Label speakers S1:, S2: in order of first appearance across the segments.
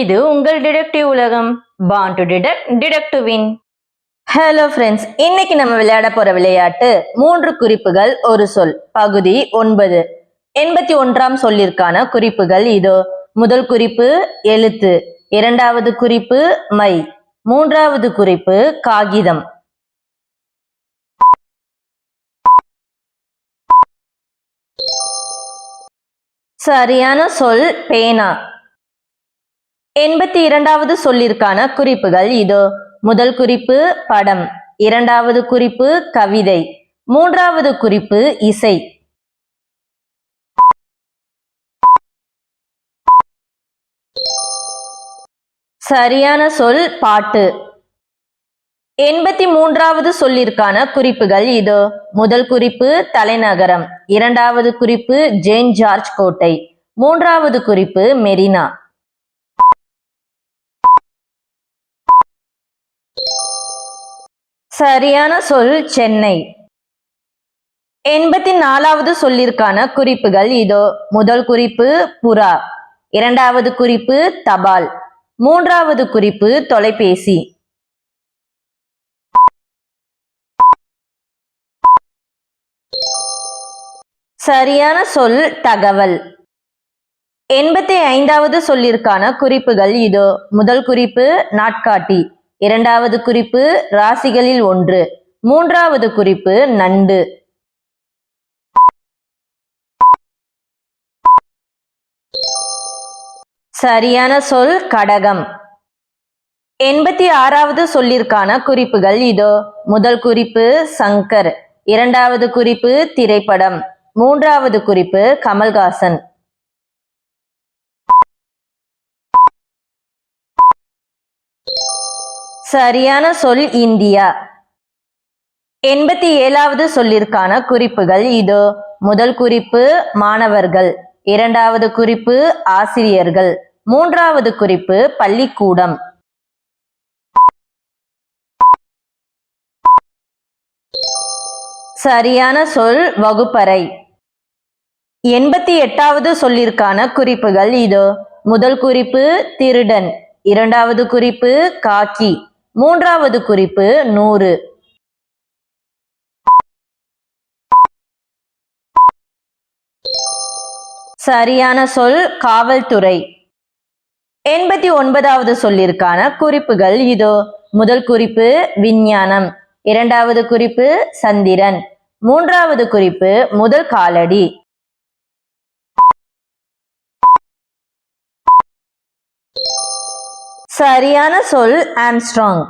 S1: இது உங்கள் டிடெக்டிவ் உலகம். Born to detect detect win hello friends இன்னைக்கு நம்ம விளையாட போற விளையாட்டு மூன்று குறிப்புகள் ஒரு சொல். பகுதி ஒன்பது. எண்பத்தி ஒன்றாம் சொல்லிற்கான குறிப்புகள் இதோ. முதல் குறிப்பு எழுத்து. இரண்டாவது குறிப்பு மை. மூன்றாவது குறிப்பு காகிதம். சரியான சொல் பேனா. எண்பத்தி இரண்டாவது சொல்லிற்கான குறிப்புகள் இதோ. முதல் குறிப்பு படம். இரண்டாவது குறிப்பு கவிதை. மூன்றாவது குறிப்பு இசை. சரியான சொல் பாட்டு. எண்பத்தி மூன்றாவது சொல்லிற்கான குறிப்புகள் இதோ. முதல் குறிப்பு தலைநகரம். இரண்டாவது குறிப்பு ஜேன் ஜார்ஜ் கோட்டை. மூன்றாவது குறிப்பு மெரினா. சரியான சொல் சென்னை. எண்பத்தி நாலாவது சொல்லிற்கான குறிப்புகள் இதோ. முதல் குறிப்பு புறா. இரண்டாவது குறிப்பு தபால். மூன்றாவது குறிப்பு தொலைபேசி. சரியான சொல் தகவல். எண்பத்தி ஐந்தாவது சொல்லிற்கான குறிப்புகள் இதோ. முதல் குறிப்பு நாட்காட்டி. இரண்டாவது குறிப்பு ராசிகளில் ஒன்று. மூன்றாவது குறிப்பு நண்டு. சரியான சொல் கடகம். எண்பத்தி ஆறாவது சொல்லிற்கான குறிப்புகள் இதோ. முதல் குறிப்பு சங்கர். இரண்டாவது குறிப்பு திரைப்படம். மூன்றாவது குறிப்பு கமல்ஹாசன். சரியான சொல் இந்தியா. எண்பத்தி ஏழாவது சொல்லிற்கான குறிப்புகள் இதோ. முதல் குறிப்பு மாணவர்கள். இரண்டாவது குறிப்பு ஆசிரியர்கள். மூன்றாவது குறிப்பு பள்ளிக்கூடம். சரியான சொல் வகுப்பறை. எண்பத்தி எட்டாவது சொல்லிற்கான குறிப்புகள் இதோ. முதல் குறிப்பு திருடன். இரண்டாவது குறிப்பு காக்கி. மூன்றாவது குறிப்பு நூறு. சரியான சொல் காவல்துறை. எண்பத்தி ஒன்பதாவது சொல்லிற்கான குறிப்புகள் இதோ. முதல் குறிப்பு விஞ்ஞானம். இரண்டாவது குறிப்பு சந்திரன். மூன்றாவது குறிப்பு முதல் காலடி. சரியான சொல் ஆம்ஸ்ட்ராங்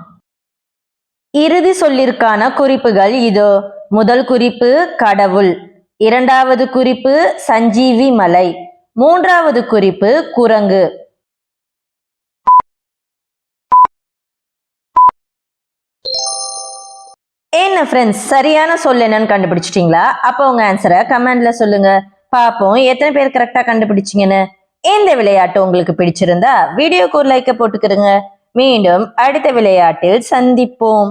S1: இறுதி சொல்லிற்கான குறிப்புகள் இதோ. முதல் குறிப்பு கடவுள். இரண்டாவது குறிப்பு சஞ்சீவி மலை. மூன்றாவது குறிப்பு குரங்கு. என்ன ஃப்ரெண்ட்ஸ் சரியான சொல் என்னன்னு கண்டுபிடிச்சிட்டீங்களா? அப்போ உங்க ஆன்சரை கமெண்ட்ல சொல்லுங்க. பாப்போம் எத்தனை பேர் கரெக்டா கண்டுபிடிச்சிங்கன்னு. இந்த விளையாட்டு உங்களுக்கு பிடிச்சிருந்தா வீடியோக்கு ஒரு லைக்கை போட்டுக்கிறங்க மீண்டும் அடுத்த விளையாட்டில் சந்திப்போம்.